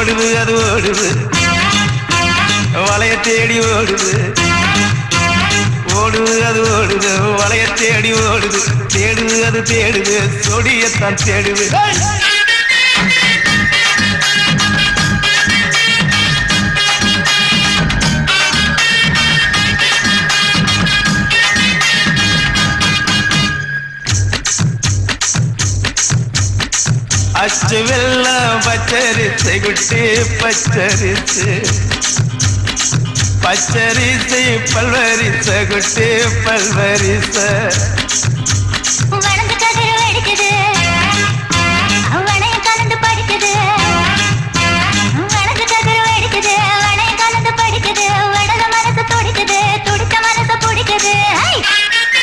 ஓடுது அது ஓடுது. வளைய தேடி ஓடுது. ஓடுது அது ஓடுது. வளைய தேடி ஓடுது. தேடுது அது தேடுது. சொடியத்தான் தேடுது. அச்சு வெள்ளம் பச்சரிசை குட்டி பச்சரிசு. பச்சரிசை பல்வரிச குட்டி பல்வரிச.